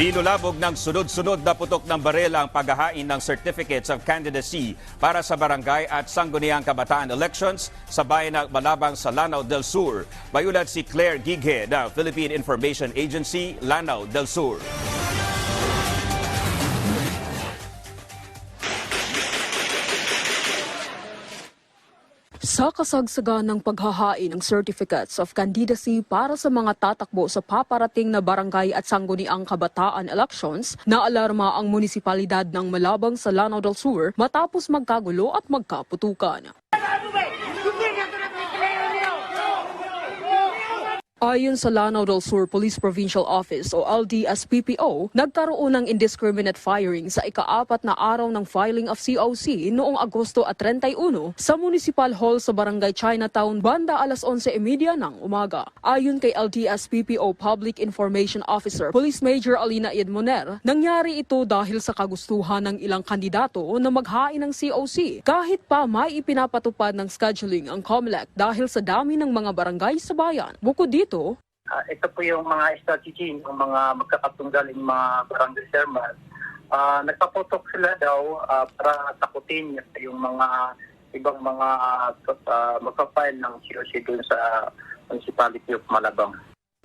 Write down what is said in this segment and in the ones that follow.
Binulabog ng sunod-sunod na putok ng baril ang paghahain ng Certificates of Candidacy para sa barangay at sangguniang kabataan elections sa bayan ng Malabang sa Lanao del Sur. Bayulat si Claire Gighe ng Philippine Information Agency, Lanao del Sur. Sa kasagsagan ng paghahain ng certificates of candidacy para sa mga tatakbo sa paparating na barangay at sangguniang kabataan elections, naalarma ang munisipalidad ng Malabang sa Lanao del Sur matapos magkagulo at magkaputukan. Ayon sa Lanao del Sur Police Provincial Office o LDSPPO, nagkaroon ng indiscriminate firing sa ikaapat na araw ng filing of COC noong Agosto at 31 sa Municipal Hall sa Barangay Chinatown banda alas 11.30 ng umaga. Ayon kay LDSPPO Public Information Officer Police Major Alina Edmoner, nangyari ito dahil sa kagustuhan ng ilang kandidato na maghain ng COC kahit pa may ipinapatupad ng scheduling ang COMELEC dahil sa dami ng mga barangay sa bayan. Bukod dito, Ah, ito po yung mga strategy ng mga magkakatunggaling mga barangay chairman. Ah, nagpaputok sila daw ah, para takutin yung mga ibang mga uh, magpa-file ng COC dun sa Municipality of Malabang.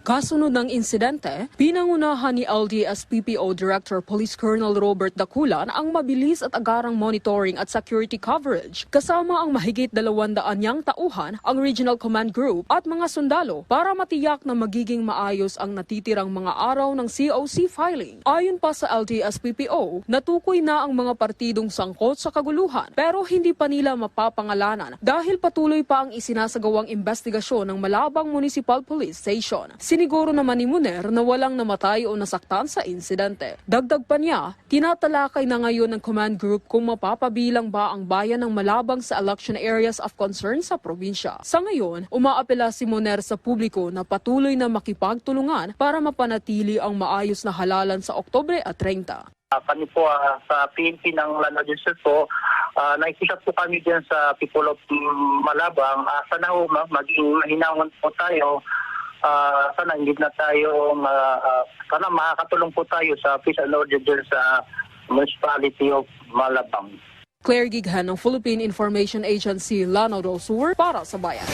Kasunod ng insidente, pinangunahan ni LDSPPO Director Police Colonel Robert Daculan ang mabilis at agarang monitoring at security coverage kasama ang mahigit dalawang daan niyang tauhan, ang Regional Command Group at mga sundalo para matiyak na magiging maayos ang natitirang mga araw ng COC filing. Ayon pa sa LDSPPO, natukoy na ang mga partidong sangkot sa kaguluhan pero hindi pa nila mapapangalanan dahil patuloy pa ang isinasagawang investigasyon ng Malabang Municipal Police Station. Siniguro naman ni Muner na walang namatay o nasaktan sa insidente. Dagdag pa niya, tinatalakay na ngayon ng command group kung mapapabilang ba ang bayan ng Malabang sa election areas of concern sa probinsya. Sa ngayon, umaapela si Muner sa publiko na patuloy na makipagtulungan para mapanatili ang maayos na halalan sa Oktobre at 30. Uh, kami po ah, sa PNP ng Lanao del po, uh, nakikiusap po kami dyan sa people of mm, Malabang. Uh, sana ho, ma- maging mahinawan po tayo. Ah, sana hindi na tayo, ma- ah, sana makakatulong po tayo sa peace and order sa Municipality of Malabang. Claire Gighan ng Philippine Information Agency Lanao del Sur para sa bayan.